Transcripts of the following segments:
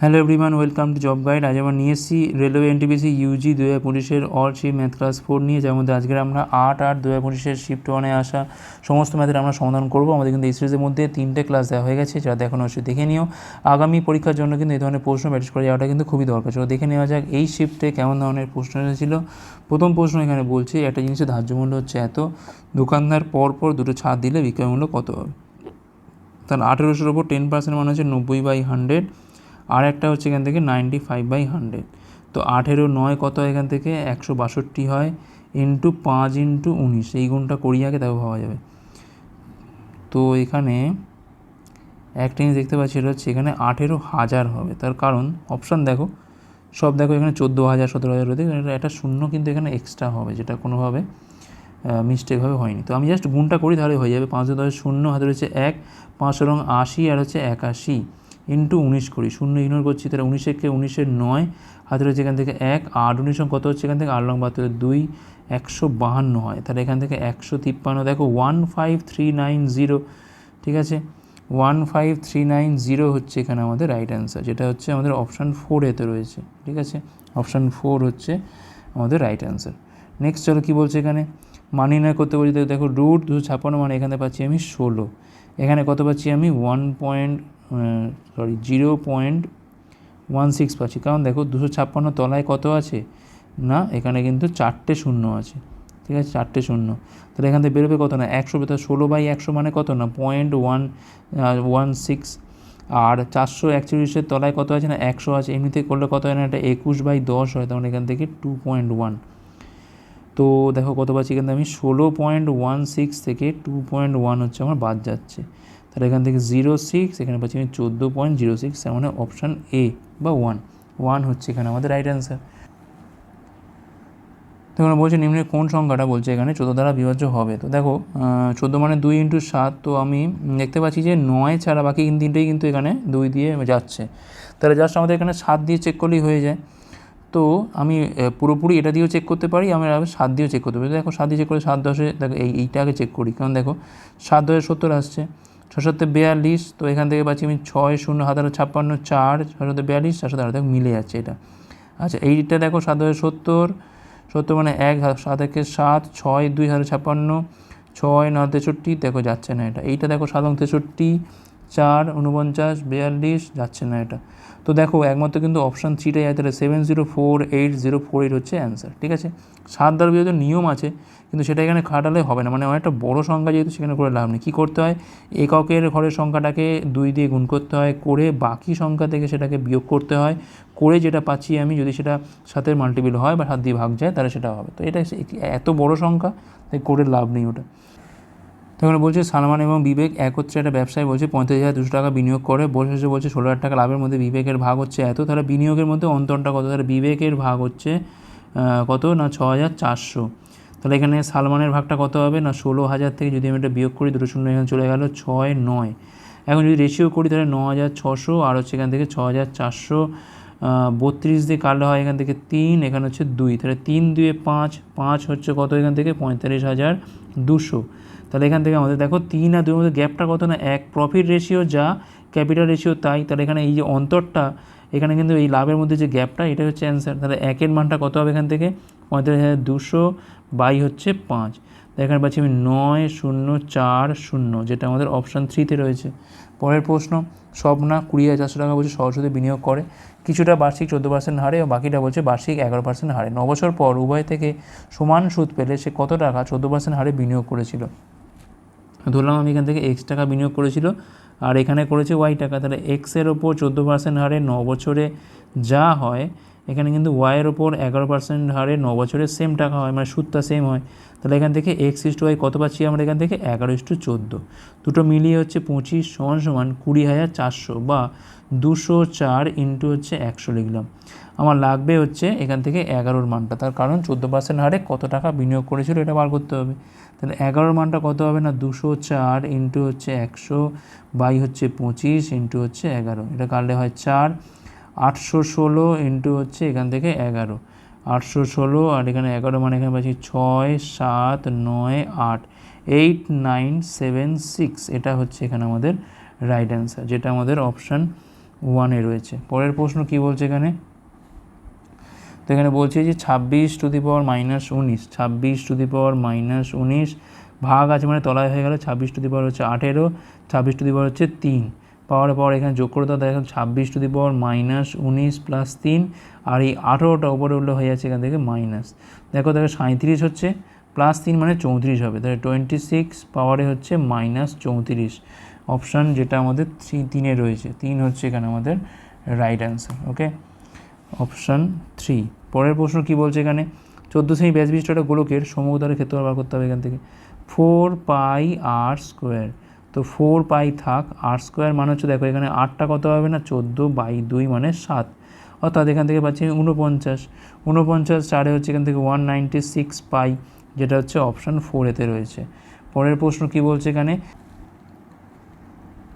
Hello everyone, welcome to job guide. আজ আমরা নিয়ে রেলওয়ে এনটিপিসি ইউজি দু হাজার পঁচিশের all shift math class four নিয়ে, যার মধ্যে আজকের আমরা আট আট দু হাজার পঁচিশের শিফট ওয়ানে আসা সমস্ত ম্যাথের আমরা সমাধান করব। আমাদের কিন্তু এই সিরিজের মধ্যে তিনটে ক্লাস দেওয়া হয়ে গেছে, যারা দেখানো অবশ্যই দেখে নিও। আগামী পরীক্ষার জন্য কিন্তু এই ধরনের প্রশ্ন প্র্যাকটিস করে যাওয়াটা কিন্তু খুবই দরকার। ছিল দেখে নেওয়া যাক এই শিফটে কেমন ধরনের প্রশ্ন এসেছিল। প্রথম প্রশ্ন এখানে বলছে, একটা জিনিসের ধার্য মূল্য হচ্ছে এত, দোকানদার পর পর দুটো ছাড় দিলে বিক্রয় মূল্য কত হবে? তাহলে আঠেরোশোর ওপর টেন পার্সেন্ট মানে হচ্ছে নব্বই বাই হান্ড্রেড আর একটা হচ্ছে এখান থেকে নাইনটি ফাইভ বাই হান্ড্রেড তো আঠেরো নয় কত এখান থেকে? একশো বাষট্টি হয় ইন্টু পাঁচ ইন্টু উনিশ। এই গুণটা করি আগে তাও পাওয়া যাবে। তো এখানে একটা জিনিস দেখতে পাচ্ছি এটা হচ্ছে এখানে আঠেরো হাজার হবে। তার কারণ অপশান দেখো। সব দেখো এখানে চোদ্দ হাজার, সতেরো হাজার হতে একটা শূন্য কিন্তু এখানে এক্সট্রা হবে, যেটা কোনোভাবে মিস্টেকভাবে হয়নি। তো আমি জাস্ট গুণটা করি, তাহলে হয়ে যাবে পাঁচশো দশ শূন্য, হাতে রয়েছে এক পাঁচশো রং আশি, আর হচ্ছে একাশি। ইন্টু উনিশ করি শূন্য ইগনোর করছি, তাহলে উনিশেরকে উনিশের নয়, হাতে রয়েছে এখান থেকে এক আট উনিশ কত হচ্ছে এখান থেকে? আট লং বাদ দুই, একশো বাহান্ন হয়। তাহলে এখান থেকে একশো তিপ্পান্ন, দেখো one five three nine zero, ঠিক আছে? One five three nine zero হচ্ছে এখানে আমাদের রাইট অ্যান্সার যেটা হচ্ছে আমাদের অপশান ফোর এতে রয়েছে, ঠিক আছে? অপশান ফোর হচ্ছে আমাদের রাইট অ্যান্সার নেক্সট চলো কী বলছে এখানে? মানি নয় করতে বলছি দেখো রুট দুশো ছাপ্পান্ন মানে এখানে পাচ্ছি আমি ষোলো, এখানে কত পাচ্ছি আমি? One point sorry zero point one six পাচ্ছি। কারণ দেখো দুশো ছাপ্পান্ন তলায় কত আছে? না, এখানে কিন্তু চারটে শূন্য আছে। ঠিক আছে, চারটে শূন্য। তাহলে এখান থেকে বেরোবে কত না? একশো তাহলে ষোলো বাই একশো মানে কত না? পয়েন্ট ওয়ান ওয়ান সিক্স আর চারশো একচল্লিশের তলায় কত আছে না? একশো আছে। এমনিতে করলে কত হয় না? এটা একুশ বাই দশ হয়। তখন এখান থেকে টু পয়েন্ট ওয়ান তো দেখো কত পাচ্ছি থেকে আমি? ষোলো পয়েন্ট ওয়ান সিক্স থেকে টু পয়েন্ট ওয়ান হচ্ছে আমার বাদ যাচ্ছে। তাহলে এখান থেকে জিরো সিক্স এখানে পাচ্ছি আমি চোদ্দ পয়েন্ট জিরো সিক্স তার মানে অপশান এ বা ওয়ান ওয়ান হচ্ছে এখানে আমাদের রাইট অ্যান্সার দেখুন বলছে নিম্নে কোন সংখ্যাটা বলছে এখানে? চোদ্দ দ্বারা বিভাজ্য হবে। তো দেখো চোদ্দ মানে দুই ইন্টু সাত, তো আমি দেখতে পাচ্ছি যে নয় ছাড়া বাকি তিনটেই কিন্তু এখানে দুই দিয়ে যাচ্ছে। তাহলে জাস্ট আমাদের এখানে সাত দিয়ে চেক করলেই হয়ে যায়। তো আমি পুরোপুরি এটা দিয়েও চেক করতে পারি, আমি সাত দিয়েও চেক করতে পারি। দেখো, সাত দিয়ে চেক করে সাত দশে, দেখো আগে চেক করি। কারণ দেখো, সাত দশে সত্তর আসছে। সাথে বিয়াল্লিশ, তো এখান থেকে পাচ্ছি আমি ছয় শূন্য হাজার ছাপ্পান্ন চার ছশো বিয়াল্লিশ চারশো তেরো দেখো মিলে যাচ্ছে এটা। আচ্ছা এইটা দেখো সাত হাজার সত্তর সত্তর মানে এক, সাত একে সাত, ছয় দুই হাজার ছাপ্পান্ন, ছয় নয় তেষট্টি, দেখো যাচ্ছে না এটা। এইটা দেখো সাত তেষট্টি চার উনপঞ্চাশ বিয়াল্লিশ, যাচ্ছে না এটা। তো দেখো, একমাত্র কিন্তু অপশান থ্রিটাই আছে, তাহলে seven zero four eight zero four eight হচ্ছে অ্যান্সার ঠিক আছে? সাত দ্বার বিরোধী নিয়ম আছে, কিন্তু সেটা এখানে খাটালে হবে না মানে অনেকটা বড়ো সংখ্যা যেহেতু, সেখানে করে লাভ নেই। কী করতে হয়? এককের ঘরের সংখ্যাটাকে দুই দিয়ে গুণ করতে হয়, করে বাকি সংখ্যা থেকে সেটাকে বিয়োগ করতে হয়, করে যেটা পাচ্ছি আমি, যদি সেটা সাতের মাল্টিপিল হয় বা সাত দিয়ে ভাগ যায়, তাহলে সেটা হবে। তো এটা এত বড় সংখ্যা, তাই করে লাভ নেই ওটা। তখন বলছে, সালমান এবং বিবেক একত্রে একটা ব্যবসায় বলছে পঁয়ত্রিশ হাজার দুশো টাকা বিনিয়োগ করে। বসে বলছে, ষোলো হাজার টাকা লাভের মধ্যে বিবেকের ভাগ হচ্ছে এত। তাহলে বিনিয়োগের মধ্যে অন্তরটা কত? তাহলে বিবেকের ভাগ হচ্ছে কত না ছ হাজার চারশো। তাহলে এখানে সালমানের ভাগটা কত হবে? না, ষোলো হাজার থেকে যদি আমি এটা বিয়োগ করি, দুটো শূন্য এখানে চলে গেল ছয় নয়। এখন যদি রেশিও করি, তাহলে ন হাজার ছশো, আর হচ্ছে এখান থেকে ছ হাজার চারশো বত্রিশ দিয়ে কাটলে হয় এখান থেকে তিন, এখানে হচ্ছে দুই। তাহলে তিন দুয়ে পাঁচ পাঁচ হচ্ছে কত এখান থেকে? পঁয়তাল্লিশ হাজার দুশো। তাহলে এখান থেকে আমাদের দেখো তিন আর দুই মধ্যে গ্যাপটা কত না? এক প্রফিট রেশিও যা ক্যাপিটাল রেশিও তাই। তাহলে এখানে এই যে অন্তরটা, এখানে কিন্তু এই লাভের মধ্যে যে গ্যাপটা এটা হচ্ছে অ্যান্সার তাহলে একের মানটা কত হবে এখান থেকে? পঁয়তাল্লিশ হাজার দুশো বাই হচ্ছে পাঁচ। এখানে পাচ্ছি আমি নয় শূন্য চার শূন্য, যেটা আমাদের অপশান থ্রিতে রয়েছে। পরের প্রশ্ন সব না কুড়ি হাজার চারশো টাকা বলছে সরস্বতী বিনিয়োগ করে। কিছুটা বার্ষিক চোদ্দ পার্সেন্ট হারে ও বাকিটা বলছে বার্ষিক এগারো পার্সেন্ট হারে। ন বছর পর উভয় থেকে সমান সুদ পেলে সে কত টাকা চোদ্দ পার্সেন্ট হারে বিনিয়োগ করেছিল? ধরলাম আমি এখান থেকে এক্স টাকা বিনিয়োগ করেছিল, আর এখানে করেছে ওয়াই টাকা, তাহলে এক্সের ওপর চোদ্দ পার্সেন্ট হারে ন বছরে যা হয় এখানে কিন্তু ওয়াইয়ের ওপর এগারো পার্সেন্ট হারে ন বছরের সেম টাকা হয় মানে সুদটা সেম হয়। তাহলে এখান থেকে এক্স ইস টু ওয়াই কত পাচ্ছি আমরা এখান থেকে? এগারো ইস টু চোদ্দ। দুটো মিলিয়ে হচ্ছে পঁচিশ সমান সমান কুড়ি হাজার চারশো বা দুশো চার ইন্টু হচ্ছে একশো লিখলাম। আমার লাগবে হচ্ছে এখান থেকে এগারোর মানটা। তার কারণ চোদ্দ পার্সেন্ট হারে কত টাকা বিনিয়োগ করেছিল এটা বার করতে হবে। তাহলে এগারোর মানটা কত হবে না? দুশো চার ইন্টু হচ্ছে একশো বাই হচ্ছে পঁচিশ ইন্টু হচ্ছে এগারো। এটা কাটলে হয় চার আটশো ষোলো ইন্টু হচ্ছে এখান থেকে এগারো। আটশো ষোলো আর এখানে এগারো মানে এখানে পাচ্ছি ছয়, সাত, নয়, আট। এইট নাইন সেভেন সিক্স এটা হচ্ছে এখানে আমাদের রাইট অ্যান্সার যেটা আমাদের অপশান ওয়ানে রয়েছে। পরের প্রশ্ন কি বলছে এখানে? তো এখানে বলছে যে ছাব্বিশ টু দি পাওয়ার মাইনাস উনিশ। ছাব্বিশ টু দি পাওয়ার মাইনাস উনিশ। ভাগ আছে মানে তলায় হয়ে গেল। ছাব্বিশ টু দি পাওয়ার হচ্ছে আঠেরো। ছাব্বিশ টু দি পাওয়ার হচ্ছে তিন। পাওয়ার পাওয়ার এখানে যোগ করে দাও, দেখো ছাব্বিশ টু দি পাওয়ার মাইনাস উনিশ প্লাস তিন, আর এই আঠেরোটা উপরে উঠলে হয়ে যাচ্ছে এখান থেকে মাইনাস দেখো দেখো সাঁত্রিশ হচ্ছে প্লাস তিন মানে চৌত্রিশ হবে, তাহলে টোয়েন্টি সিক্স পাওয়ারে হচ্ছে মাইনাস চৌত্রিশ। অপশান যেটা আমাদের থ্রি, তিনে রয়েছে, তিন হচ্ছে এখানে আমাদের right answer okay option three পরের প্রশ্ন কি বলছে এখানে? চোদ্দ শ্রেণি ব্যাস বিশিষ্ট একটা গোলকের সমুদ্রের ক্ষেত্র বার করতে হবে এখান থেকে। ফোর পাই আর স্কোয়ার তো ফোর পাই থাক, আর স্কোয়ার মানে হচ্ছে দেখো এখানে আটটা কত হবে না? চোদ্দ বাই দুই মানে সাত। অর্থাৎ এখান থেকে পাচ্ছি উনপঞ্চাশ উনপঞ্চাশ চারে হচ্ছে এখান থেকে ওয়ান নাইনটি সিক্স পাই, যেটা হচ্ছে অপশান ফোর এতে রয়েছে। পরের প্রশ্ন কি বলছে এখানে?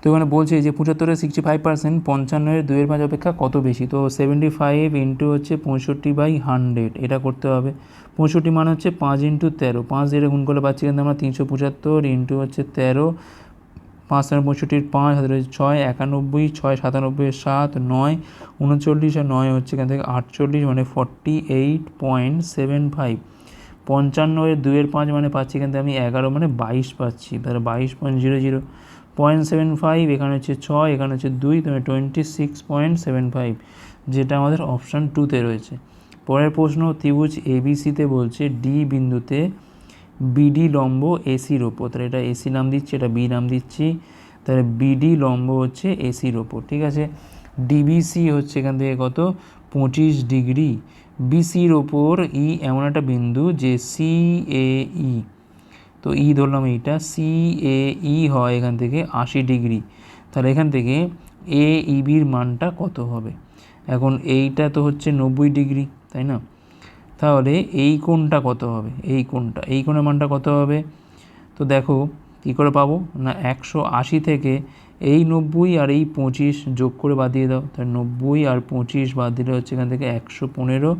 তো এখানে বলছে যে পঁচাত্তরের সিক্সটি ফাইভ পার্সেন্ট পঞ্চান্নের দুইয়ের পাঁচ অপেক্ষা কত বেশি? তো সেভেন্টি ফাইভ ইন্টু হচ্ছে পঁয়ষট্টি বাই হান্ড্রেড এটা করতে হবে। পঁয়ষট্টি মানে হচ্ছে পাঁচ ইন্টু তেরো। পাঁচ দিয়ে গুণ করলে পাচ্ছি কিন্তু আমরা তিনশো পঁচাত্তর ইন্টু হচ্ছে তেরো পাঁচ তেরো পঁয়ষট্টির পাঁচ রয়েছে ছয়, একানব্বই, ছয় সাতানব্বই, সাত নয়, উনচল্লিশ আর নয় হচ্ছে এখান থেকে আটচল্লিশ মানে forty eight point seven five পঞ্চান্ন এর দুইয়ের পাঁচ মানে পাচ্ছি এখান থেকে আমি এগারো মানে বাইশ পাচ্ছি। তাহলে বাইশ point zero zero point seven five এখানে হচ্ছে ছয়, এখানে হচ্ছে দুই, তাহলে twenty six point seven five যেটা আমাদের অপশান টুতে রয়েছে। পরের প্রশ্ন ত্রিভুজ এবিসিতে বলছে ডি বিন্দুতে বিডি লম্ব এসির ওপর তাহলে এটা এসি নাম দিচ্ছি, এটা বি নাম দিচ্ছি। তাহলে বিডি লম্ব হচ্ছে এসির ওপর ঠিক আছে? ডিবিসি হচ্ছে এখান থেকে কত? পঁচিশ ডিগ্রি। বিসির ওপর ই এমন একটা বিন্দু যে সি এ ই তো ই ধরলাম এইটা সি এ ই হয় এখান থেকে আশি ডিগ্রি। তাহলে এখান থেকে এ ইবির মানটা কত হবে? এখন এইটা তো হচ্ছে নব্বই ডিগ্রি, তাই না? তাহলে এই কোণটা কত হবে? এই কোণটা। এই কোণের মানটা কত হবে? তো দেখো, কী করে পাবো? না, একশো আশি থেকে এই নব্বই আর এই পঁচিশ যোগ করে বাদ দিয়ে দাও। তাহলে নব্বই আর পঁচিশ বাদ দিলে হচ্ছে এখান থেকে একশো পনেরো।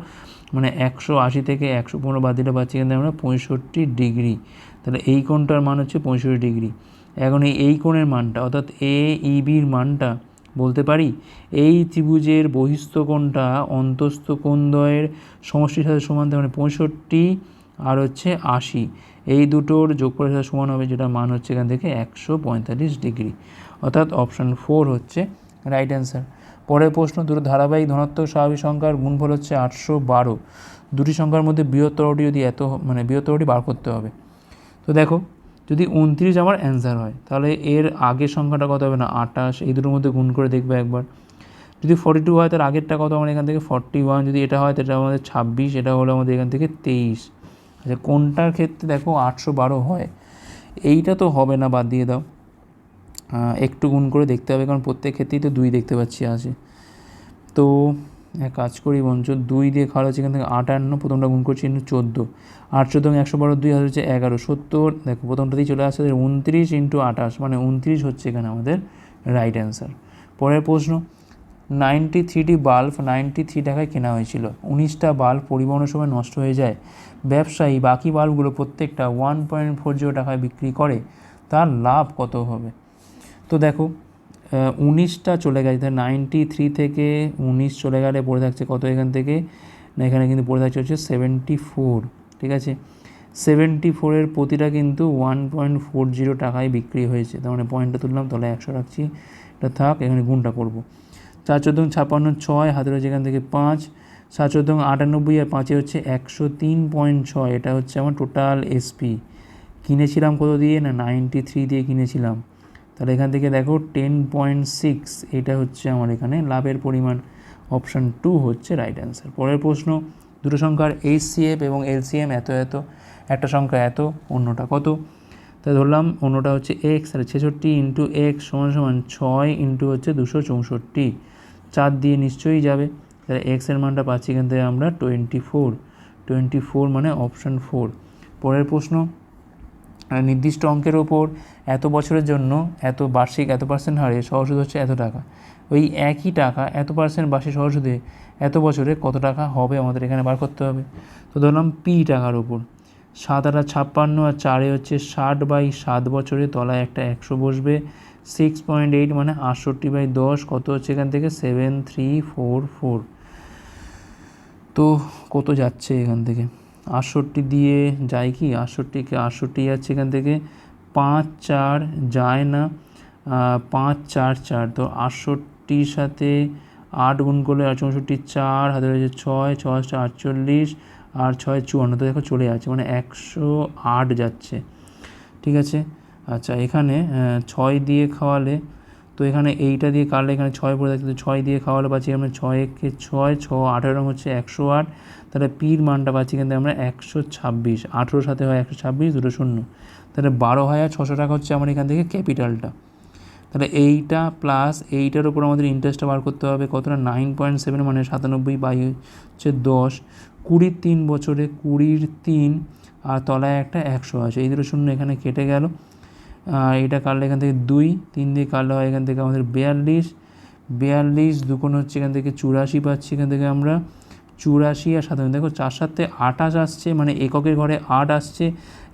মানে একশো আশি থেকে একশো পনেরো বাদ দিলে পাচ্ছি এখান থেকে আমরা পঁয়ষট্টি ডিগ্রি। তাহলে এই কোণটার মান হচ্ছে পঁয়ষট্টি ডিগ্রি। এখন এই কোণের মানটা, অর্থাৎ এ ইবির মানটা বলতে পারি? এই ত্রিভুজের বহিস্থ কোণটা অন্তস্থ কোণদ্বয়ের সমষ্টির সাথে সমান মানে পঁয়ষট্টি আর হচ্ছে আশি। এই দুটোর যোগফলের সাথে সমান হবে যেটা মান হচ্ছে এখান থেকে একশো পঁয়তাল্লিশ ডিগ্রি। অর্থাৎ অপশান ফোর হচ্ছে রাইট অ্যান্সার। পরের প্রশ্ন, দুটো ধারাবাহিক ধনাত্মক স্বাভাবিক সংখ্যার গুণফল হচ্ছে আটশো বারো। দুটি সংখ্যার মধ্যে বৃহত্তরটি যদি এত মানে বৃহত্তরটি বার করতে হবে। তো দেখো যদি উনত্রিশ আমার অ্যান্সার হয়, তাহলে এর আগের সংখ্যাটা কত হবে না? আটাশ এই দুটোর মধ্যে গুণ করে দেখবে একবার। যদি ফর্টি টু হয়, তার আগেরটা কত? আমার এখান থেকে ফর্টি ওয়ান যদি এটা হয়, তাহলে আমাদের ছাব্বিশ, এটা হলো আমাদের এখান থেকে তেইশ। আচ্ছা কোনটার ক্ষেত্রে দেখো আটশো বারো হয়? এইটা তো হবে না, বাদ দিয়ে দাও। একটু গুণ করে দেখতে হবে, কারণ প্রত্যেক ক্ষেত্রেই তো দুই দেখতে পাচ্ছি, আছে। তো, এক কাজ করি বঞ্চ, দুই দিয়ে খাওয়া হচ্ছে এখান থেকে আটান্ন, প্রথমটা গুণ করছি চোদ্দ। আট চোদ্দ একশো বারো, দুই হাজার হচ্ছে এগারো, সত্তর। দেখো প্রথমটাতেই চলে আসছে উনত্রিশ ইন্টু আঠাশ মানে উনত্রিশ হচ্ছে এখানে আমাদের রাইট অ্যান্সার পরের প্রশ্ন ninety thirty bulb ninety three টাকায় কেনা হয়েছিল। উনিশটা বাল্ব পরিবহনের সময় নষ্ট হয়ে যায়। ব্যবসায়ী বাকি বাল্বগুলো প্রত্যেকটা ওয়ান পয়েন্ট ফোর জিরো টাকায় বিক্রি করে, তার লাভ কত হবে? তো দেখো উনিশটা চলে গেছে নাইনটি থ্রি থেকে উনিশ চলে গেলে পড়ে থাকছে কত এখান থেকে? না, এখানে কিন্তু পড়ে থাকছে হচ্ছে সেভেন্টি ফোর ঠিক আছে? সেভেন্টি ফোরের প্রতিটা কিন্তু ওয়ান পয়েন্ট ফোর জিরো টাকায় বিক্রি হয়েছে। তার মানে পয়েন্টটা তুললাম, তাহলে একশো রাখছি। এটা থাক, এখানে গুণটা করব। চার চোদ্দ ছাপ্পান্ন ছয় হাতে রয়েছে এখান থেকে পাঁচ। সাত চোদ্দ আটানব্বই আর পাঁচে হচ্ছে একশো তিন পয়েন্ট ছয়। এটা হচ্ছে আমার টোটাল এসপি কিনেছিলাম কত দিয়ে? না নাইনটি থ্রি দিয়ে কিনেছিলাম। তাহলে এখান থেকে দেখো টেন পয়েন্ট সিক্স এটা হচ্ছে আমার এখানে লাভের পরিমাণ। অপশান টু হচ্ছে রাইট অ্যান্সার পরের প্রশ্ন দুটো সংখ্যার এইচসিএফ এবং এলসিএম এত এত, একটা সংখ্যা এত, অন্যটা কত? তাই ধরলাম অন্যটা হচ্ছে এক্স আর ছেষট্টি ইন্টু এক্স সমান সমান ছয় ইন্টু হচ্ছে দুশো চৌষট্টি। চার দিয়ে নিশ্চয়ই যাবে। তাহলে এক্সের মানটা পাচ্ছি থেকে আমরা টোয়েন্টি ফোর টোয়েন্টি ফোর মানে অপশান ফোর পরের প্রশ্ন নির্দিষ্ট অঙ্কের ওপর এত বছরের জন্য এত বার্ষিক এত পার্সেন্ট হারে সহসুদ হচ্ছে এত টাকা। ওই একই টাকা এত পার্সেন্ট বার্ষিক সহসুদে এত বছরে কত টাকা হবে আমাদের এখানে বার করতে হবে? তো ধরলাম পি টাকার ওপর সাত আটা ছাপ্পান্ন আর চারে হচ্ছে ষাট বাই সাত বছরে তলায় একটা একশো বসবে। সিক্স পয়েন্ট এইট মানে আটষট্টি বাই দশ, কত হচ্ছে এখান থেকে? সেভেন থ্রি ফোর ফোর তো কত যাচ্ছে এখান থেকে? আটষট্টি দিয়ে যায় কি? আটষট্টিকে আটষট্টি যাচ্ছে এখান থেকে? পাঁচ চার যায় না। পাঁচ চার চার। তো আটষট্টির সাথে আট গুণ করলে আর চৌষট্টি চার, হাতে রয়েছে ছয় ছয় আটটা আটচল্লিশ আর ছয় চুয়ান্ন। তো দেখো চলে যাচ্ছে মানে একশো আট যাচ্ছে। ঠিক আছে? আচ্ছা এখানে ছয় দিয়ে খাওয়ালে, তো এখানে এইটা দিয়ে কাটলে এখানে ছয় পড়ে থাকছে তো ছয় দিয়ে খাওয়ালে পাচ্ছি আমরা ছয় একে ছয়, ছ, আঠেরো হচ্ছে একশো আট। তাহলে পির মানটা পাচ্ছি কিন্তু আমরা একশো ছাব্বিশ। আঠেরোর সাথে হয় একশো ছাব্বিশ, দুটো শূন্য। তাহলে বারো হাজার ছশো টাকা হচ্ছে আমার এখান থেকে ক্যাপিটালটা। তাহলে এইটা প্লাস এইটার উপর আমাদের ইন্টারেস্টটা বার করতে হবে কতটা? নাইন পয়েন্ট সেভেন মানে সাতানব্বই বাই হচ্ছে দশ। কুড়ির তিন বছরে কুড়ির তিন, আর তলায় একটা একশো আছে। এই দুটো শূন্য এখানে কেটে গেল। আর এটা কাটলে এখান থেকে দুই, তিন দিয়ে কাটলে হয় এখান থেকে আমাদের বিয়াল্লিশ। বিয়াল্লিশ দুকোণ হচ্ছে এখান থেকে চুরাশি পাচ্ছি এখান থেকে আমরা। চুরাশি আর সাতান্ন। দেখো, চার সাথে আঠাশ আসছে মানে এককের ঘরে আট আসছে।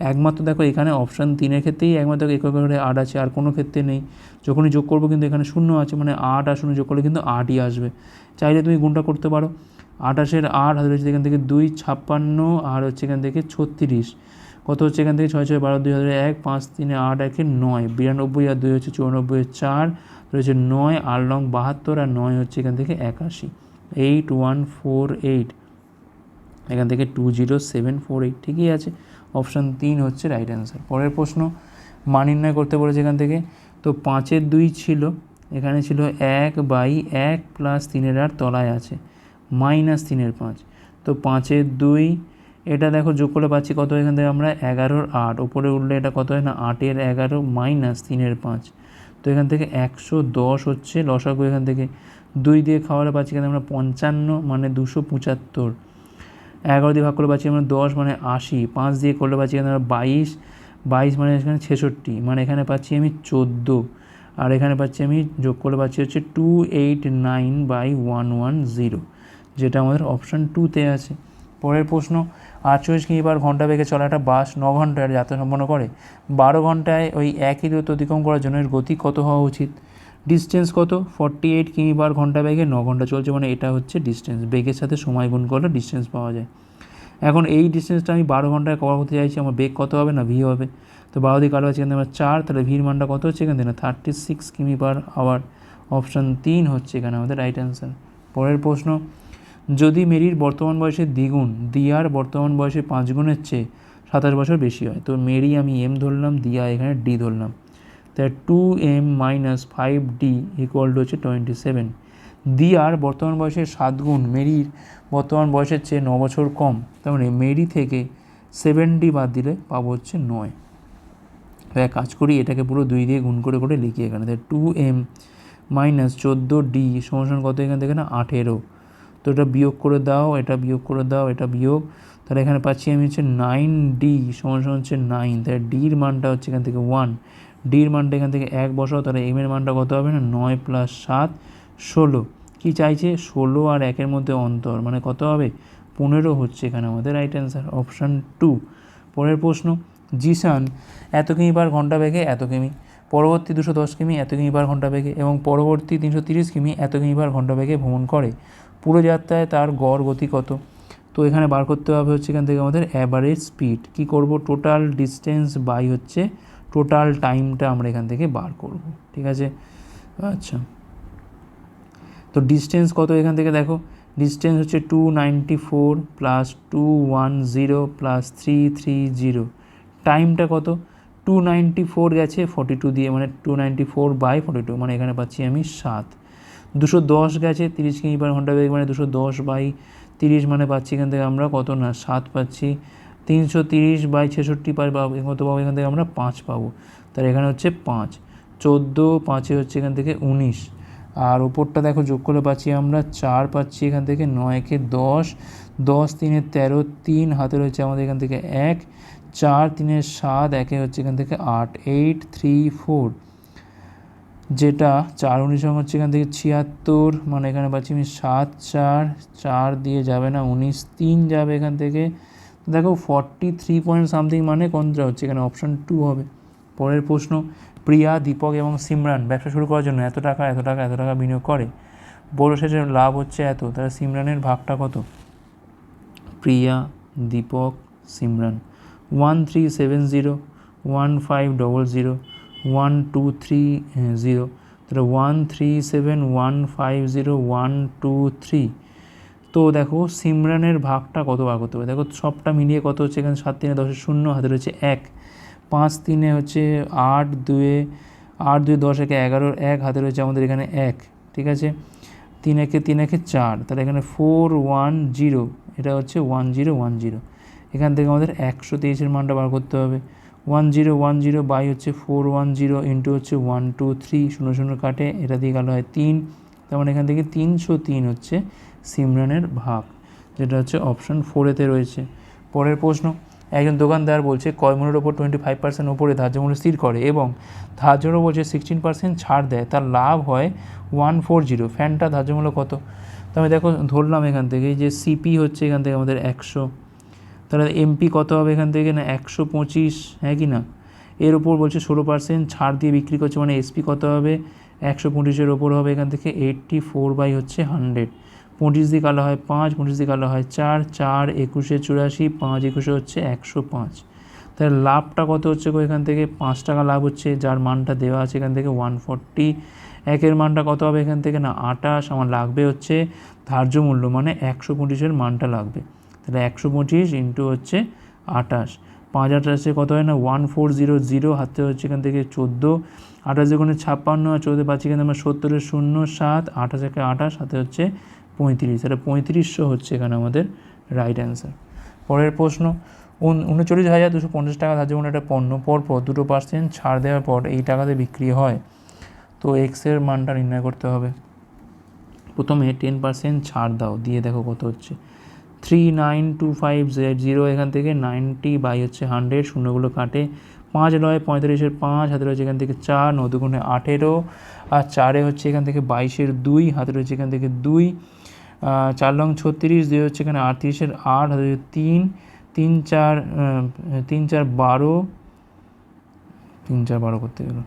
একমাত্র দেখো, এখানে অপশান তিনের ক্ষেত্রেই একমাত্র দেখো, এককের ঘরে আট আছে, আর কোনো ক্ষেত্রে নেই। যখনই যোগ করব কিন্তু এখানে শূন্য আছে মানে আট আর শূন্য যোগ করলে কিন্তু আটই আসবে। চাইলে তুমি গুণটা করতে পারো। আঠাশের আট হাতে রয়েছে এখান থেকে দুই, ছাপ্পান্ন, আর হচ্ছে এখান থেকে ছত্রিশ। কত হচ্ছে এখান থেকে? ছয় ছয়, বারো, দুই হাজার এক, পাঁচ, তিনে, আট, একে নয়। বিরানব্বই আর দুই হচ্ছে চুরানব্বই, চার, রয়েছে নয়, আর লং বাহাত্তর, আর নয় হচ্ছে এখান থেকে একাশি। এইট ওয়ান ফোর এইট এখান থেকে two zero seven four eight ঠিকই আছে। অপশান তিন হচ্ছে রাইট অ্যান্সার পরের প্রশ্ন, মান করতে বলেছে এখান থেকে। তো পাঁচের দুই ছিল, এখানে ছিল এক বাই এক প্লাস তিনের আট তলায় আছে মাইনাস তিনের পাঁচ। তো পাঁচের দুই, এটা দেখো যোগ করে পাচ্ছি কত? এখান থেকে আমরা এগারোর আট। ওপরে উঠলে এটা কত হয় না? আটের এগারো মাইনাস তিনের পাঁচ। তো এখান থেকে একশো দশ হচ্ছে লসাগু এখান থেকে। দুই দিয়ে খাওয়ালে পাচ্ছি এখানে আমরা পঞ্চান্ন মানে দুশো পঁচাত্তর। এগারো দিয়ে ভাগ করলে পাচ্ছি আমরা দশ মানে আশি। পাঁচ দিয়ে করলে পাচ্ছি এখানে আমরা বাইশ। বাইশ মানে এখানে ছেষট্টি। মানে এখানে পাচ্ছি আমি চোদ্দ। আর এখানে পাচ্ছি আমি যোগ করলে পাচ্ছি হচ্ছে two eight nine by one one zero যেটা আমাদের অপশান টুতে আছে। পরের প্রশ্ন, আটচল্লিশ কিমি পার ঘণ্টা বেগে চলা একটা বাস ন ঘন্টায় যাত্রা সম্পন্ন করে? বারো ঘন্টায় ওই একই দূরত্ব অতিক্রম করার জন্য এর গতি কত হওয়া উচিত? ডিস্টেন্স কত? ফর্টি এইট কিমি পার ঘণ্টা বেগে ন ঘণ্টা চলছে মানে এটা হচ্ছে ডিস্টেন্স বেগের সাথে সময় গুণ করলে ডিস্টেন্স পাওয়া যায়। এখন এই ডিস্টেন্সটা আমি বারো ঘন্টায় কভার করতে চাইছি, আমার বেগ কত হবে না ভি হবে? তো বারো দিয়ে কালো আছে এখানে আমার চার, তাহলে ভির মানটা কত হচ্ছে এখান? থেকে থার্টি সিক্স কিমি পার আওয়ার অপশান তিন হচ্ছে এখানে আমাদের রাইট অ্যান্সার পরের প্রশ্ন, যদি মেরির বর্তমান বয়সের দ্বিগুণ, দিয়ার বর্তমান বয়সে পাঁচ গুণের চেয়ে সাতাশ বছর বেশি হয়, তো মেরি আমি এম ধরলাম, দিয়া এখানে ডি ধরলাম। তাই two M minus five D equal to হচ্ছে টোয়েন্টি সেভেন দিয়ার বর্তমান বয়সের সাত গুণ, মেরির বর্তমান বয়সের চেয়ে ন বছর কম, তার মানে মেরি থেকে সেভেন ডি বাদ দিলে পাবো হচ্ছে নয়। এক কাজ করি, এটাকে পুরো দুই দিয়ে গুণ করে করে লিখি এখানে। তাই টু এম মাইনাস চোদ্দ ডি সমান কত এখান থেকে না? আঠেরো। তো এটা বিয়োগ করে দাও, এটা বিয়োগ করে দাও, এটা বিয়োগ। তাহলে এখানে পাচ্ছি আমি হচ্ছে নাইন ডি সমান হচ্ছে নাইন তাহলে ডির মানটা হচ্ছে এখান থেকে ওয়ান ডির মানটা এখান থেকে এক বসাও, তাহলে এম এর মানটা কত হবে না? নয় প্লাস সাত, ষোলো। কী চাইছে? ষোলো আর একের মধ্যে অন্তর মানে কত হবে? পনেরো হচ্ছে এখানে আমাদের রাইট অ্যান্সার অপশান টু পরের প্রশ্ন, জিসান, এত কিমি পার ঘণ্টা বেগে, এত কিমি। পরবর্তী দুশো দশ কিমি, এত কিমি পার ঘণ্টা বেগে। এবং পরবর্তী তিনশো তিরিশ কিমি, এত কিমি পার ঘণ্টা বেগে ভ্রমণ করে। পুরো যাত্রায় তার গড় গতি কত? তো এখানে বার করতে হবে হচ্ছে এখান থেকে আমাদের অ্যাভারেজ স্পিড কি করব? টোটাল ডিস্টেন্স বাই হচ্ছে টোটাল টাইমটা আমরা এখান থেকে বার করব, ঠিক আছে? আচ্ছা। তো ডিস্টেন্স কত এখান থেকে দেখো? ডিস্টেন্স হচ্ছে two ninety four plus two one zero plus three three zero টাইমটা কত? টু নাইনটি ফোর গেছে ফর্টি টু দিয়ে মানে two ninety four by forty two মানে এখানে পাচ্ছি আমি সাত। দুশো দশ গেছে তিরিশ কিমি পার ঘণ্টা বেগ মানে দুশো দশ বাই তিরিশ মানে পাচ্ছি এখান থেকে আমরা কত না, সাত পাচ্ছি। তিনশো তিরিশ বাই ছেষট্টি পাই পাবো কত পাবো এখান থেকে আমরা পাঁচ পাবো। তাহলে এখানে হচ্ছে পাঁচ। চোদ্দ পাঁচে হচ্ছে এখান থেকে উনিশ। আর ওপরটা দেখো যোগ করে পাচ্ছি আমরা চার পাচ্ছি এখান থেকে নয়কে দশ। দশ তিনের তেরো, তিন হাতে রয়েছে আমাদের এখান থেকে এক। চার তিনের সাত, একে হচ্ছে এখান থেকে আট। এইট থ্রি ফোর যেটা চার উনিশ হচ্ছে এখান থেকে ছিয়াত্তর। মানে এখানে পাচ্ছি আমি সাত, চার। চার দিয়ে যাবে না, উনিশ। তিন যাবে এখান থেকে দেখো ফর্টি থ্রি পয়েন্ট সামথিং মানে কোনটা হচ্ছে? এখানে অপশান টু হবে। পরের প্রশ্ন, প্রিয়া, দীপক এবং সিমরান ব্যবসা শুরু করার জন্য এত টাকা এত টাকা এত টাকা বিনিয়োগ করে? বড় শেষের লাভ হচ্ছে এত, তাহলে সিমরানের ভাগটা কত? Priya, Deepak, Simran. One three seven zero one five double zero one two three zero তাহলে one three seven one five zero one two three তো দেখো সিমরানের ভাগটা কত বার করতে হবে দেখো সবটা মিলিয়ে কত হচ্ছে এখানে? সাত তিনে দশের শূন্য হাতে রয়েছে এক। পাঁচ তিনে হচ্ছে আট দুয়ে, আট দুই দশ একে এগারোর এক হাতে রয়েছে আমাদের এখানে এক, ঠিক আছে? তিন একে তিন একে চার, তাহলে এখানে ফোর ওয়ান জিরো, এটা হচ্ছে ওয়ান জিরো ওয়ান জিরো। এখান থেকে আমাদের একশো তেইশের মানটা বার করতে হবে। One zero one zero by হচ্ছে ফোর ওয়ান জিরো ইন্টু হচ্ছে ওয়ান টু থ্রি, শূন্য শূন্য কাটে, এটা দিয়ে গেল হয় তিন। তার মানে এখান থেকে তিনশো তিন হচ্ছে সিমরানের ভাগ, যেটা হচ্ছে অপশন ফোরেতে রয়েছে। পরের প্রশ্ন, একজন দোকানদার বলছে কয়মূল্যের ওপর টোয়েন্টি ফাইভ পার্সেন্ট ওপরে ধার্য মূল্য স্থির করে এবং ধার্যর বলছে সিক্সটিন পার্সেন্ট ছাড় দেয়, তার লাভ হয় ওয়ান ফোর জিরো ফ্যানটা ধার্য মূল্য কত? তো আমি দেখো, ধরলাম এখান থেকে যে সিপি হচ্ছে এখান থেকে আমাদের একশো। তাহলে এমপি কত হবে এখান থেকে না? একশো পঁচিশ হ্যাঁ কি না? এর ওপর বলছে ষোলো পার্সেন্ট ছাড় দিয়ে বিক্রি করছে মানে এসপি কত হবে? একশো পঁচিশের ওপর হবে এখান থেকে এইট্টি ফোর বাই হচ্ছে হান্ড্রেড পঁচিশ দিয়ে কালো হয় পাঁচ, পঁচিশ দিয়ে কালো হয় চার চার একুশে চুরাশি, পাঁচ একুশে হচ্ছে একশো পাঁচ। তাহলে লাভটা কত হচ্ছে গো এখান থেকে? পাঁচ টাকা লাভ হচ্ছে, যার মানটা দেওয়া আছে এখান থেকে ওয়ান ফর্টি একের মানটা কত হবে এখান থেকে? না আটাশ আমার লাগবে হচ্ছে ধার্য মূল্য মানে একশো পঁচিশের মানটা লাগবে। তাহলে একশো পঁচিশ ইন্টু হচ্ছে আটাশ পাঁচ আটাশে কত হয় না? ওয়ান ফোর জিরো জিরো হাতে হচ্ছে এখান থেকে চোদ্দ। আঠাশ যেখানে ছাপ্পান্ন আর চৌদ্দ পাচ্ছি এখানে আমরা সত্তরের শূন্য, সাত, আঠাশ একে আঠাশ, হাতে হচ্ছে পঁয়ত্রিশ, তাহলে পঁয়ত্রিশশো হচ্ছে এখানে আমাদের রাইট অ্যান্সার পরের প্রশ্ন, উন- উনচল্লিশ হাজার দুশো পঞ্চাশ টাকা ধার্য কোনো একটা পণ্য, পরপর দুটো পার্সেন্ট ছাড় দেওয়ার পর এই টাকাতে বিক্রি হয়। তো এক্সের মানটা নির্ণয় করতে হবে। প্রথমে টেন পার্সেন্ট ছাড় দাও, দিয়ে দেখো কত হচ্ছে। Three nine two five zero এখান থেকে নাইনটি বাই হচ্ছে হান্ড্রেড শূন্যগুলো কাটে। পাঁচ নয় পঁয়তাল্লিশের পাঁচ, হাতে রয়েছে এখান থেকে চার, নদুগুণে আঠেরো। আর চারে হচ্ছে এখান থেকে বাইশের দুই, হাতে রয়েছে এখান থেকে দুই। চার লং ছত্রিশ, দুই হচ্ছে এখানে আটত্রিশের আট হাতে তিন তিন চার তিন চার বারো, তিন চার বারো করতে গেল।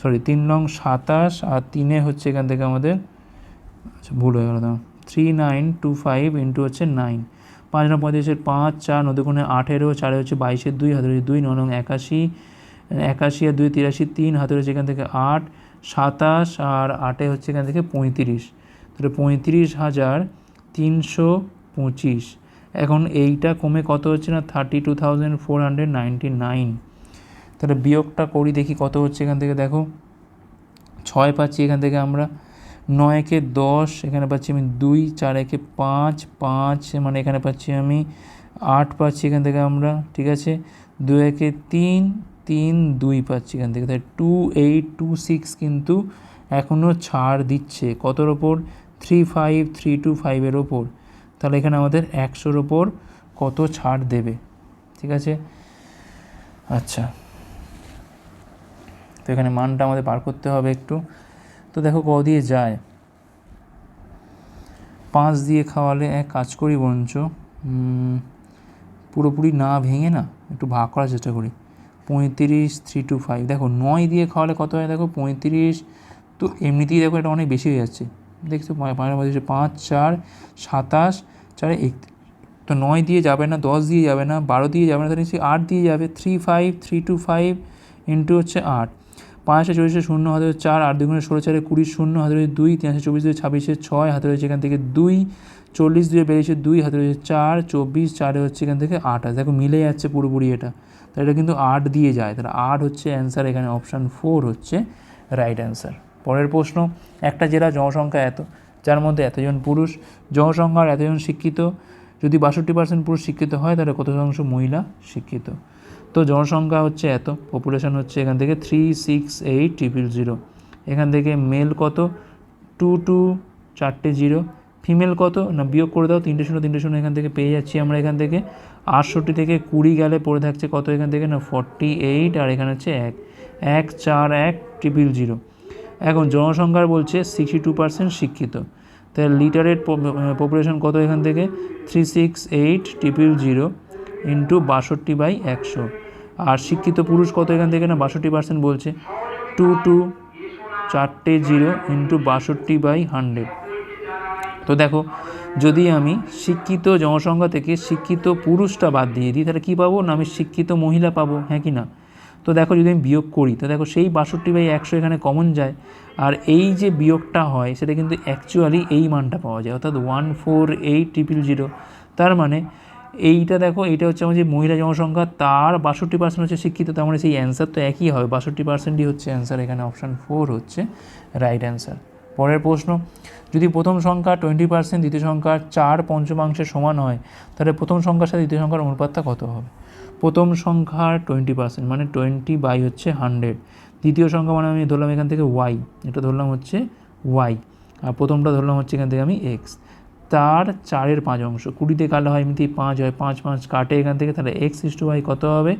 সরি তিন লং সাতাশ আর তিনে হচ্ছে এখান থেকে আমাদের আচ্ছা ভুল হয়ে গেল দাম three nine two five into হচ্ছে নাইন পাঁচ নয় পঁয়ত্রিশের পাঁচ, চার নদীকোণে আঠেরো, চারে হচ্ছে বাইশের দুই, হাতে রয়েছে দুই নয় নং একাশি একাশি আর দুই, তিরাশি, তিন, হাতে রয়েছে এখান থেকে আট, সাতাশ আর আটে হচ্ছে এখান থেকে পঁয়ত্রিশ। তাহলে পঁয়ত্রিশ হাজার তিনশো পঁচিশ। এখন এইটা কমে কত হচ্ছে না? Thirty two thousand four hundred ninety nine তাহলে বিয়োগটা করি, দেখি কত হচ্ছে এখান থেকে, দেখো। ছয় পাচ্ছি এখান থেকে আমরা। নয় একে দশ, এখানে পাচ্ছি আমি দুই, চার একে পাঁচ পাঁচ মানে এখানে পাচ্ছি আমি আট পাচ্ছি এখান থেকে আমরা, ঠিক আছে? দুই একে তিন তিন, দুই পাচ্ছি এখান থেকে। তাই টু এইট টু সিক্স কিন্তু এখনও ছাড় দিচ্ছে। কতর ওপর? থ্রি ফাইভ থ্রি টু ফাইভের ওপর তাহলে এখানে আমাদের একশোর ওপর কত ছাড় দেবে? ঠিক আছে? আচ্ছা। তো এখানে মানটা আমাদের বার করতে হবে একটু। তো দেখো ক দিয়ে যায়। পাঁচ দিয়ে খাওয়ালে এক কাজ করি বরঞ্চ উম, পুরোপুরি না ভেঙে না একটু ভাগ করার চেষ্টা করি। পঁয়ত্রিশ থ্রি টু ফাইভ দেখো নয় দিয়ে খাওয়ালে কত হয়? দেখো পঁয়ত্রিশ তো এমনিতেই দেখো এটা অনেক বেশি হয়ে যাচ্ছে। দেখছ পাঁচের মধ্যে পাঁচ, চার, সাতাশ, চারে এক, তো নয় দিয়ে যাবে না, দশ দিয়ে যাবে না, বারো দিয়ে যাবে না, তাহলে নিশ্চয়ই আট দিয়ে যাবে। Three five three two five into হচ্ছে আট। পাঁচশো চল্লিশে শূন্য, হাতে চার, আট দুগুণে ষোলো, চারে কুড়ি শূন্য, হাতে রয়েছে দুই তিনশো চব্বিশ দুই ছাব্বিশে ছয়, হাতে রয়েছে এখান থেকে দুই, চল্লিশ দুয়ে বেরিয়েছে দুই, হাতে রয়েছে চার, চব্বিশ, চারে হচ্ছে এখান থেকে আট আঠাশ। দেখো, মিলে যাচ্ছে পুরোপুরি এটা। তাহলে এটা কিন্তু আট দিয়ে যায়। তাহলে আট হচ্ছে অ্যান্সার এখানে অপশান ফোর হচ্ছে রাইট অ্যান্সার পরের প্রশ্ন, একটা জেলা জনসংখ্যা এত, যার মধ্যে এতজন পুরুষ, জনসংখ্যার এতজন শিক্ষিত, যদি বাষট্টি পার্সেন্ট পুরুষ শিক্ষিত হয়, তাহলে কত শতাংশ মহিলা শিক্ষিত? তো জনসংখ্যা হচ্ছে এত পপুলেশন হচ্ছে এখান থেকে three six eight triple zero এখান থেকে মেল কত? টু টু চারটে জিরো ফিমেল কত? না বিয়োগ করে দাও, তিনটে শূন্য তিনটে শূন্য এখান থেকে পেয়ে যাচ্ছি আমরা এখান থেকে, আটষট্টি থেকে কুড়ি গেলে পড়ে থাকছে কত এখান থেকে? না ফর্টি এইট আর এখানে হচ্ছে এক এক চার এক ট্রিপল জিরো এখন জনসংখ্যার বলছে সিক্সটি টু পার্সেন্ট শিক্ষিত। তাহলে লিটারেট পপুলেশন কত এখান থেকে? Three six eight triple zero into বাষট্টি বাই একশো। আর শিক্ষিত পুরুষ কত এখান থেকে না? বাষট্টি পার্সেন্ট বলছে। টু টু চারটে জিরো ইন্টু বাষট্টি বাই হান্ড্রেড তো দেখো, যদি আমি শিক্ষিত জনসংখ্যা থেকে শিক্ষিত পুরুষটা বাদ দিয়ে দিই, তাহলে কী পাবো? না, আমি শিক্ষিত মহিলা পাবো হ্যাঁ কি না? তো দেখো যদি আমি বিয়োগ করি, তো দেখো সেই বাষট্টি বাই একশো এখানে কমন যায়। আর এই যে বিয়োগটা হয়, সেটা কিন্তু অ্যাকচুয়ালি এই মানটা পাওয়া যায়। অর্থাৎ one four eight triple zero তার মানে এইটা দেখো, এইটা হচ্ছে আমার যে মহিলা জনসংখ্যা, তার বাষট্টি পার্সেন্ট হচ্ছে শিক্ষিত, তার মানে সেই অ্যান্সার তো একই হবে। বাষট্টি পার্সেন্টই হচ্ছে অ্যান্সার এখানে অপশান ফোর হচ্ছে রাইট অ্যান্সার পরের প্রশ্ন, যদি প্রথম সংখ্যা টোয়েন্টি পার্সেন্ট দ্বিতীয় সংখ্যা চার পঞ্চমাংশের সমান হয়, তাহলে প্রথম সংখ্যার সাথে দ্বিতীয় সংখ্যার অনুপাতটা কত হবে? প্রথম সংখ্যার টোয়েন্টি পার্সেন্ট মানে টোয়েন্টি বাই হচ্ছে হান্ড্রেড দ্বিতীয় সংখ্যা মানে আমি ধরলাম এখান থেকে ওয়াই এটা ধরলাম হচ্ছে ওয়াই আর প্রথমটা ধরলাম হচ্ছে এখান থেকে আমি এক্স তার চারের পাঁচ অংশ, কুড়িতে কালো হয় এমনিতেই পাঁচ হয়, পাঁচ পাঁচ কাটে এখান থেকে, তাহলে এক্স ইস টু ওয়াই কত হবে?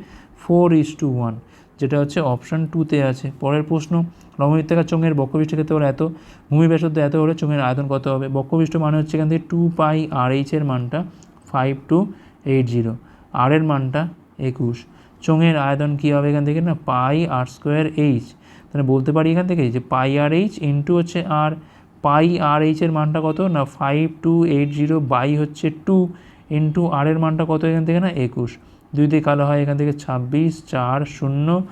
ফোর ইস টু ওয়ান যেটা হচ্ছে অপশান টুতে আছে। পরের প্রশ্ন লম্ববৃত্তাকার চোঙের বক্ষবিষ্ট ক্ষেত্রে হলো এত, ভূমি ব্যাসার্ধ এত হলে চোঙের আয়তন কত হবে? বক্ষবিষ্ট মানে হচ্ছে এখান থেকে টু পাই আর এইচের মানটা ফাইভ টু এইট জিরো আর এর মানটা একুশ। চোঙের আয়তন কী হবে এখান থেকে না? Pi R square H. তাহলে বলতে পারি এখান থেকে যে পাই আর এইচ ইন্টু হচ্ছে আর পাই আর এইচের মানটা কত? না five two eight zero by হচ্ছে টু ইন্টু আর এর মানটা কত এখান থেকে না? একুশ। দুই দিয়ে কালো হয় এখান থেকে ছাব্বিশ, চার, শূন্য।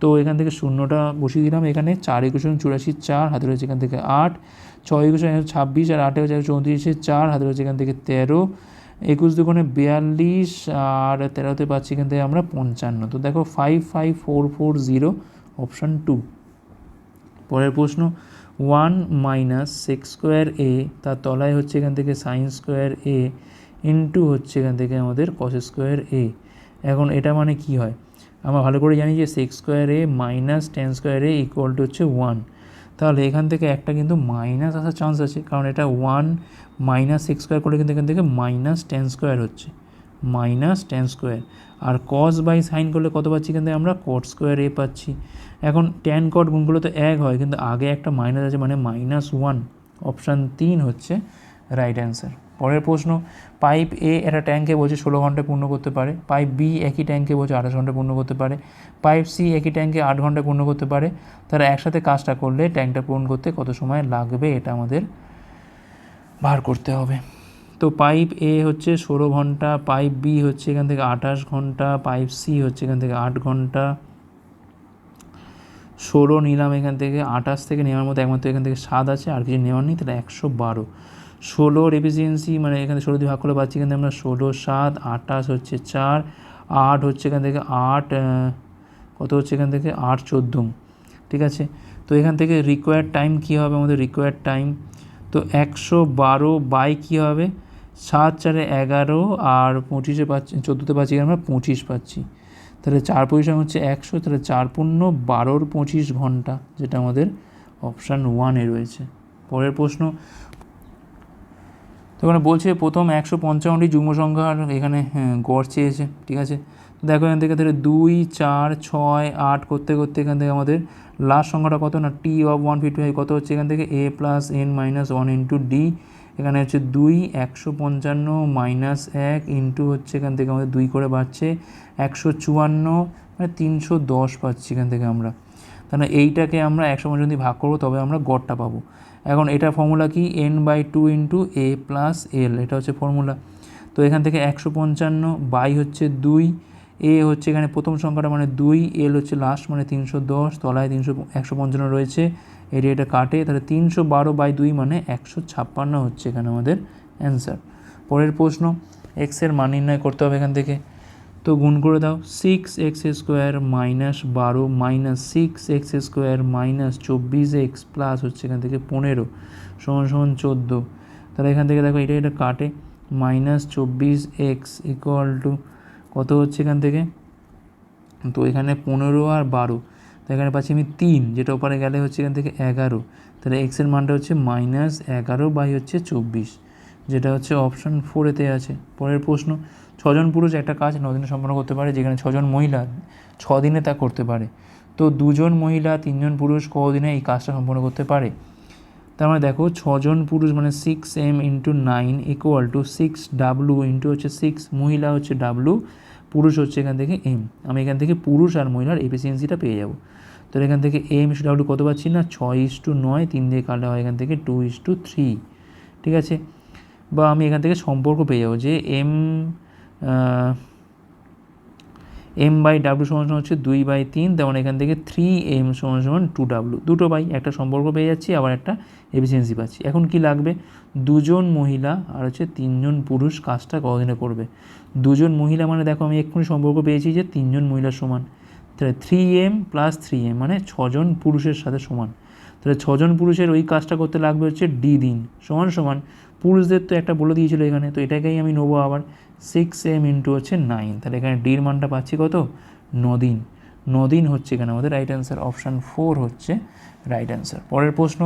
তো এখান থেকে শূন্যটা বসিয়ে দিলাম এখানে। চার একুশ চুরাশি, চার। হাতে রয়েছে এখান থেকে আট। ছয় একুশ, ছাব্বিশ আর আটে হচ্ছে চৌত্রিশে, চার। হাতে রয়েছে এখান থেকে তেরো। একুশ দুগুণে বিয়াল্লিশ আর তেরোতে পাচ্ছি এখান থেকে আমরা পঞ্চান্ন। তো দেখো five five four four zero option two পরের প্রশ্ন one minus sec square A তার তলায় হচ্ছে এখান থেকে সাইন স্কোয়ার এ ইন্টু হচ্ছে এখান থেকে আমাদের কস স্কোয়ার এ এখন এটা মানে কি হয়? আমরা ভালো করে জানি যে sec square A minus tan square A equal to হচ্ছে ওয়ান তাহলে এখান থেকে একটা কিন্তু মাইনাস আসার চান্স আছে, কারণ এটা ওয়ান মাইনাস সিক্স স্কোয়ার করলে কিন্তু এখান থেকে মাইনাস টেন স্কোয়ার হচ্ছে। মাইনাস টেন স্কোয়ার আর কস বাই সাইন করলে কত পাচ্ছি কিন্তু আমরা কট স্কোয়ার এ পাচ্ছি। এখন টেন কট গুণগুলো তো এক হয়, কিন্তু আগে একটা মাইনাস আছে মানে মাইনাস ওয়ান অপশান তিন হচ্ছে রাইট অ্যান্সার পরের প্রশ্ন, পাইপ এ একটা ট্যাঙ্কে বলছে ষোলো ঘণ্টা পূর্ণ করতে পারে, পাইপ বি একই ট্যাঙ্কে বলছে আঠাশ ঘণ্টা পূর্ণ করতে পারে, পাইপ সি একই ট্যাঙ্কে আট ঘণ্টা পূর্ণ করতে পারে, তারা একসাথে কাজটা করলে ট্যাঙ্কটা পূরণ করতে কত সময় লাগবে এটা আমাদের বার করতে হবে। তো পাইপ এ হচ্ছে ষোলো ঘণ্টা, পাইপ বি হচ্ছে এখান থেকে আঠাশ ঘণ্টা, পাইপ সি হচ্ছে এখান থেকে আট ঘণ্টা। ষোলো নিলাম এখান থেকে আঠাশ থেকে নেওয়ার মতো একমাত্র এখান থেকে সাত আছে, আর কিছু নেওয়ার নেই, তাহলে একশো বারো। ষোলোর এফিসিয়েন্সি মানে এখানে ষোলো দিয়ে ভাগ করে পাচ্ছি এখান আমরা ষোলো, সাত, আঠাশ হচ্ছে চার, আট হচ্ছে এখান থেকে আট কত হচ্ছে এখান থেকে? আট চোদ্দ। ঠিক আছে? তো এখান থেকে রিকোয়ার্ড টাইম কী হবে আমাদের? রিকোয়ার্ড টাইম তো একশো বারো বাই কী হবে? সাত চারে এগারো আর পঁচিশে পাচ্ছি, চোদ্দোতে পাচ্ছি আমরা পঁচিশ পাচ্ছি। তাহলে চার পজিশন হচ্ছে একশো, তাহলে চার পূর্ণ বারোর পঁচিশ ঘণ্টা, যেটা আমাদের অপশান ওয়ানে রয়েছে। পরের প্রশ্ন তো এখানে বলছে প্রথম একশো পঞ্চান্নটি যুগ্ম সংখ্যার এখানে হ্যাঁ, গড় চেয়েছে ঠিক আছে? দেখো এখান থেকে তাহলে দুই চার ছয় আট করতে করতে এখান থেকে আমাদের লাস্ট সংখ্যাটা কত? না T of one fifty five কত হচ্ছে এখান থেকে? A plus N minus one into D এখানে হচ্ছে দুই একশো পঞ্চান্ন মাইনাস এক ইন্টু হচ্ছে এখান থেকে আমাদের দুই করে বাড়ছে একশো চুয়ান্ন মানে তিনশো দশ পাচ্ছি এখান থেকে আমরা। তাহলে এইটাকে আমরা একশো পঞ্চান্ন ভাগ করব তবে আমরা গড়টা পাবো। এখন এটা ফর্মুলা কি? N by two into A plus L এটা হচ্ছে ফর্মুলা তো এখান থেকে একশো পঞ্চান্ন বাই হচ্ছে দুই এ হচ্ছে এখানে প্রথম সংখ্যাটা মানে দুই এল হচ্ছে লাস্ট মানে তিনশো দশ, তলায় তিনশো একশো পঞ্চান্ন রয়েছে। এটি এটা কাটে, তাহলে তিনশো বারো বাই দুই মানে একশো ছাপ্পান্ন হচ্ছে এখানে আমাদের অ্যান্সার পরের প্রশ্ন এক্সের মান নির্ণয় করতে হবে এখান থেকে। তো গুণ করে দাও সিক্স এক্স স্কোয়ার মাইনাস বারো minus six X square minus চব্বিশ এক্স প্লাস হচ্ছে এখান থেকে পনেরো, সমান সমান চোদ্দ। তাহলে এখান থেকে দেখো এটা এটা কাটে। মাইনাস চব্বিশ এক্স ইকুয়াল টু কত হচ্ছে এখান থেকে? তো এখানে পনেরো আর বারো, তো এখানে পাচ্ছি আমি তিন, যেটা ওপারে গেলে হচ্ছে এখান থেকে এগারো। তাহলে এক্সের মানটা হচ্ছে মাইনাস এগারো বাই হচ্ছে চব্বিশ, যেটা হচ্ছে অপশান ফোরেতে আছে। পরের প্রশ্ন ছজন পুরুষ একটা কাজ নদিনে সম্পন্ন করতে পারে, যেখানে ছজন মহিলা ছ দিনে তা করতে পারে। তো দুজন মহিলা, তিনজন পুরুষ কদিনে এই কাজটা সম্পন্ন করতে পারে? তার মানে দেখো, ছজন পুরুষ মানে six M into nine equal to six W into হচ্ছে সিক্স মহিলা হচ্ছে ডাব্লু পুরুষ হচ্ছে এখান থেকে এম আমি এখান থেকে পুরুষ আর মহিলার এফিসিয়েন্সিটা পেয়ে যাব। তো এখান থেকে এম ইস ডাব্লিউ কত পাচ্ছি না? ছয় ইস টু নয়, তিন দিয়ে কাটলে হয় এখান থেকে টু ইস টু থ্রি ঠিক আছে? বা আমি এখান থেকে সম্পর্ক পেয়ে যাব যে এম এম বাই ডাব্লু সমান সমান হচ্ছে দুই বাই তিন, তেমন এখান থেকে থ্রি এম সমান সমান টু ডাব্লু দুটো বাই একটা সম্পর্ক পেয়ে যাচ্ছি, আবার একটা এফিসিয়েন্সি পাচ্ছি। এখন কি লাগবে? দুজন মহিলা আর হচ্ছে তিনজন পুরুষ কাজটা কতদিনে করবে? দুজন মহিলা মানে দেখো আমি এক্ষুনি সম্পর্ক পেয়েছি যে তিনজন মহিলার সমান। তাহলে three M plus three M মানে ছজন পুরুষের সাথে সমান। তাহলে ছজন পুরুষের ওই কাজটা করতে লাগবে হচ্ছে ডি দিন। সমান সমান পুরুষদের তো একটা বলে দিয়েছিলো এখানে, তো এটাকেই আমি নেব আবার সিক্স এম ইন্টু হচ্ছে নাইন তাহলে এখানে ডির মানটা পাচ্ছি কত? নদিন। নদিন হচ্ছে এখানে আমাদের রাইট অ্যান্সার অপশান ফোর হচ্ছে রাইট অ্যান্সার পরের প্রশ্ন,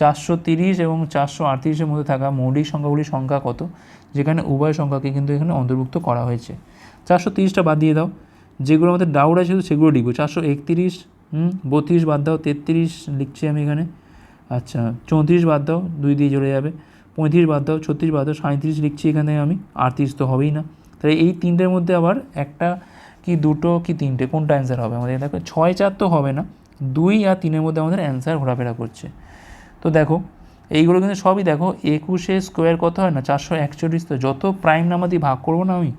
চারশো তিরিশ এবং চারশো আটত্রিশের মধ্যে থাকা মৌলিক সংখ্যাগুলির সংখ্যা কত? যেখানে উভয় সংখ্যাকে কিন্তু এখানে অন্তর্ভুক্ত করা হয়েছে। চারশো তিরিশটা বাদ দিয়ে দাও। যেগুলো আমাদের ডাউট আছে সেগুলো লিখব। চারশো একত্রিশ বত্রিশ বাদ দাও, তেত্রিশ লিখছি আমি এখানে। আচ্ছা চৌত্রিশ বাদ দাও, দুই দিয়ে চলে যাবে। পঁয়ত্রিশ বাদ দাও, ছত্রিশ বাদ দাও সাঁত্রিশ লিখছি এখানে আমি, আটত্রিশ তো হবেই না। তাহলে এই তিনটের মধ্যে আবার একটা কি দুটো কি তিনটে, কোনটা অ্যান্সার হবে আমাদের? দেখো, ছয় চার তো হবে না, দুই আর তিনের মধ্যে আমাদের অ্যান্সার ঘোরাফেরা করছে। তো দেখো, এইগুলো কিন্তু সবই দেখো, একুশে স্কোয়ার কত হয় না? চারশো একচল্লিশ। তো যত প্রাইম নাম্বার দিয়ে ভাগ করব না আমি,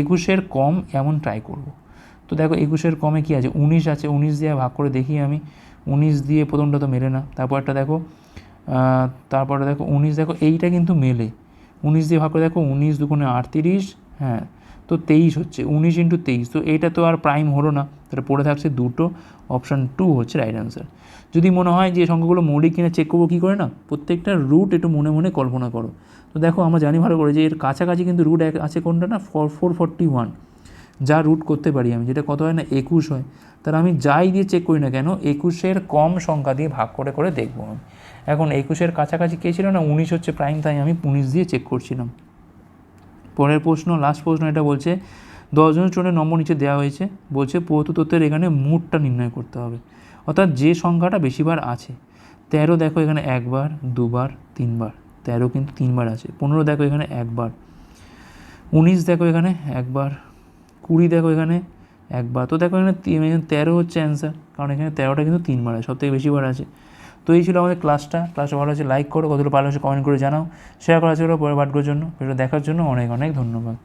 একুশের কম এমন ট্রাই করব। তো দেখো, একুশের কমে কী আছে? উনিশ আছে, উনিশ দিয়ে ভাগ করে দেখি আমি, উনিশ দিয়ে প্রথমটা তো মেলে না। তারপর একটা দেখো তারপরে দেখো উনিশ, দেখো এইটা কিন্তু মেলে। উনিশ দিয়ে ভাগ করে দেখো উনিশ দুগুণে আটত্রিশ হ্যাঁ তো তেইশ হচ্ছে, উনিশ ইন্টু তেইশ, তো এইটা তো আর প্রাইম হলো না, তাহলে পড়ে থাকছে দুটো, অপশান টু হচ্ছে রাইট অ্যান্সার। যদি মনে হয় যে সংখ্যাগুলো মৌলিক কিনা চেক করব কী করে না, প্রত্যেকটা রুট একটু মনে মনে কল্পনা করো। তো দেখো আমরা জানি ভালো করে যে এর কাছাকাছি কিন্তু রুট এক আছে কোনটা না, ফোর ফোর ফোরটি ওয়ান, যা রুট করতে পারি আমি, যেটা কত হয় না, একুশ হয়। তাহলে আমি যাই দিয়ে চেক করি না কেন, একুশের কম সংখ্যা দিয়ে ভাগ করে করে দেখব আমি। এখন একুশের কাছাকাছি কে ছিল না? উনিশ হচ্ছে প্রাইম তাই আমি উনিশ দিয়ে চেক করছিলাম। পরের প্রশ্ন লাস্ট প্রশ্ন এটা বলছে দশজন স্টুডেন্টের নম্বর নিচে দেওয়া হয়েছে, বলছে তথ্যের এখানে মুডটা নির্ণয় করতে হবে। অর্থাৎ যে সংখ্যাটা বেশিবার আছে, তেরো দেখো এখানে একবার, দুবার, তিনবার। তেরো কিন্তু তিনবার আছে, পনেরো দেখো এখানে একবার। উনিশ দেখো এখানে একবার, কুড়ি দেখো এখানে একবার। তো দেখো এখানে এখানে তেরো হচ্ছে অ্যান্সার কারণ এখানে তেরোটা কিন্তু তিনবার আছে সব থেকে বেশিবার আছে। তো এই ছিল আমাদের ক্লাসটা ক্লাসটা ভালো হয়েছে লাইক করো, কতগুলো ভালো হয়েছে কমেন্ট করে জানাও। শেয়ার করা ছিল পরে পাঠগুলোর জন্য। ভিডিও দেখার জন্য অনেক অনেক ধন্যবাদ।